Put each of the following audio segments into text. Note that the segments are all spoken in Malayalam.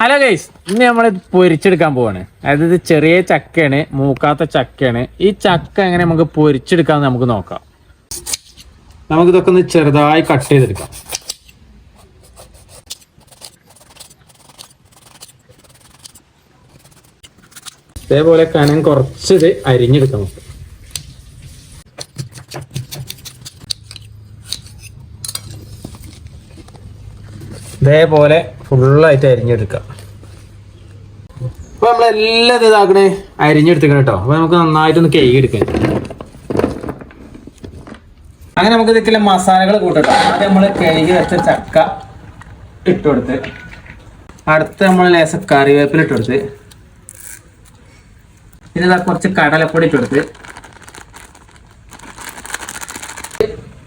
ഹലോ ഗൈസ് ഇന്ന് നമ്മൾ പൊരിച്ചെടുക്കാൻ പോവാണ്. അതായത് ഇത് ചെറിയ ചക്കയാണ് മൂക്കാത്ത ചക്കയാണ്. ഈ ചക്ക എങ്ങനെ നമുക്ക് പൊരിച്ചെടുക്കാന്ന് നമുക്ക് നോക്കാം. നമുക്ക് ഇതൊക്കെ ഒന്ന് ചെറുതായി കട്ട് ചെയ്തെടുക്കാം. ഇതേപോലെ കനം കുറച്ച് ഇത് അരിഞ്ഞെടുക്കാം നമുക്ക്. ഇതേപോലെ ഫുള്ളായിട്ട് അരിഞ്ഞെടുക്കാം. അപ്പൊ നമ്മളെല്ലാം ഇത് ഇതാക്കണേ അരിഞ്ഞെടുത്തിക്കണം കേട്ടോ. അപ്പൊ നമുക്ക് നന്നായിട്ടൊന്ന് കേക്ക് എടുക്കാം അങ്ങനെ നമുക്ക് ഇതൊക്കെ മസാലകൾ കൂട്ടട്ടോ ആദ്യം നമ്മൾ കഴുകി വെച്ച ചക്ക ഇട്ട് കൊടുത്ത് അടുത്ത് നമ്മൾ ലേശം കറിവേപ്പില ഇട്ട് കൊടുത്ത് പിന്നെ കുറച്ച് കടലപ്പൊടി ഇട്ട് കൊടുത്ത്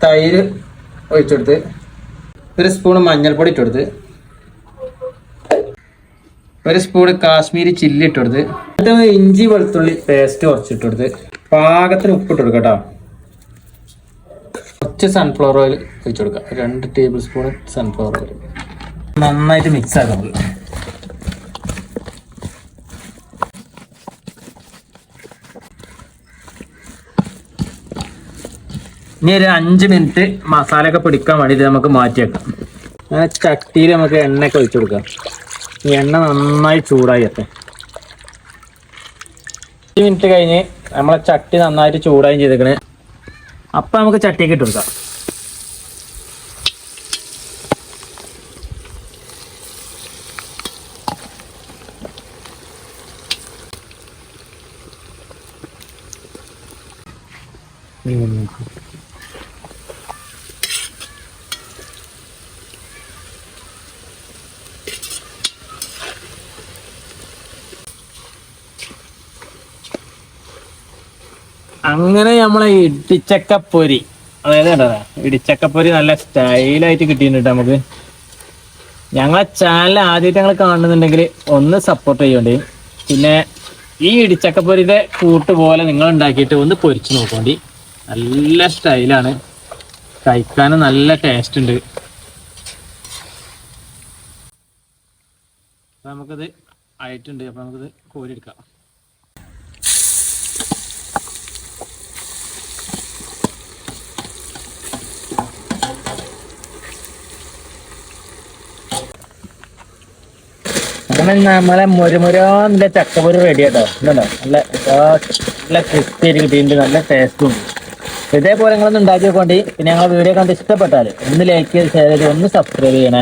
തൈര് ഒഴിച്ചെടുത്ത് ഒരു സ്പൂൺ മഞ്ഞൾപ്പൊടി ഇട്ടുകൊടുത്ത് ഒരു സ്പൂൺ കാശ്മീരി ചില്ലി ഇട്ടുകൊടുത്ത് എന്നിട്ട് ഇഞ്ചി വെളുത്തുള്ളി പേസ്റ്റ് കുറച്ച് ഇട്ടുകൊടുത്ത് പാകത്തിന് ഉപ്പ് ഇട്ട് കൊടുക്കാം കേട്ടോ. കുറച്ച് സൺഫ്ലവർ ഓയിൽ ഒഴിച്ചു കൊടുക്കാം രണ്ട് ടേബിൾ സ്പൂൺ സൺഫ്ലവർ ഓയിൽ നന്നായിട്ട് മിക്സ് ആക്കാം ഇനി ഒരു അഞ്ച് മിനിറ്റ് മസാല ഒക്കെ പിടിക്കാൻ വേണ്ടിയിട്ട് നമുക്ക് മാറ്റി വെക്കാം അങ്ങനെ ചട്ടിയിൽ നമുക്ക് എണ്ണയൊക്കെ ഒഴിച്ചു കൊടുക്കാം. ഈ എണ്ണ നന്നായി ചൂടായി എത്തേ അഞ്ച് മിനിറ്റ് കഴിഞ്ഞ് നമ്മളെ ചട്ടി നന്നായിട്ട് ചൂടായും ചെയ്തേക്കണേ. അപ്പം നമുക്ക് ചട്ടിയൊക്കെ ഇട്ട് കൊടുക്കാം. അങ്ങനെ നമ്മളെ ഇടിച്ചക്കപ്പൊരി. അതായത് കണ്ടോ? ഇടിച്ചക്കപ്പൊരി നല്ല സ്റ്റൈലായിട്ട് കിട്ടിയിട്ടുണ്ട് നമുക്ക്. ഞങ്ങളെ ചാനൽ ആദ്യമായിട്ട് ഞങ്ങൾ കാണുന്നുണ്ടെങ്കിൽ ഒന്ന് സപ്പോർട്ട് ചെയ്യണ്ടേ. പിന്നെ ഈ ഇടിച്ചക്കപ്പൊരിയുടെ കൂട്ട് പോലെ നിങ്ങൾ ഉണ്ടാക്കിയിട്ട് ഒന്ന് പൊരിച്ച് നോക്കണ്ടി. നല്ല സ്റ്റൈലാണ്. കഴിക്കാനും നല്ല ടേസ്റ്റ് ഉണ്ട്. നമുക്കത് ആയിട്ടുണ്ട്. അപ്പൊ നമുക്കത് കോരിയെടുക്കാം അങ്ങനെ നമ്മളെ മുരുമുരാന്നില്ല ചക്കപ്പൊരി റെഡി ആട്ടോ. ഇതുണ്ടോ? നല്ല നല്ല ക്രിസ്പി ആയിട്ട് നല്ല ടേസ്റ്റും ഉണ്ട് ഇതേപോലെ നിങ്ങളൊന്ന് ഉണ്ടാക്കി നോക്കോണ്ടി. പിന്നെ ഞങ്ങളുടെ വീഡിയോ കണ്ട് ഇഷ്ടപ്പെട്ടാൽ ഒന്ന് ലൈക്ക് ചെയ്ത് ഷെയർ ചെയ്ത് ഒന്ന് സബ്സ്ക്രൈബ് ചെയ്യണേ.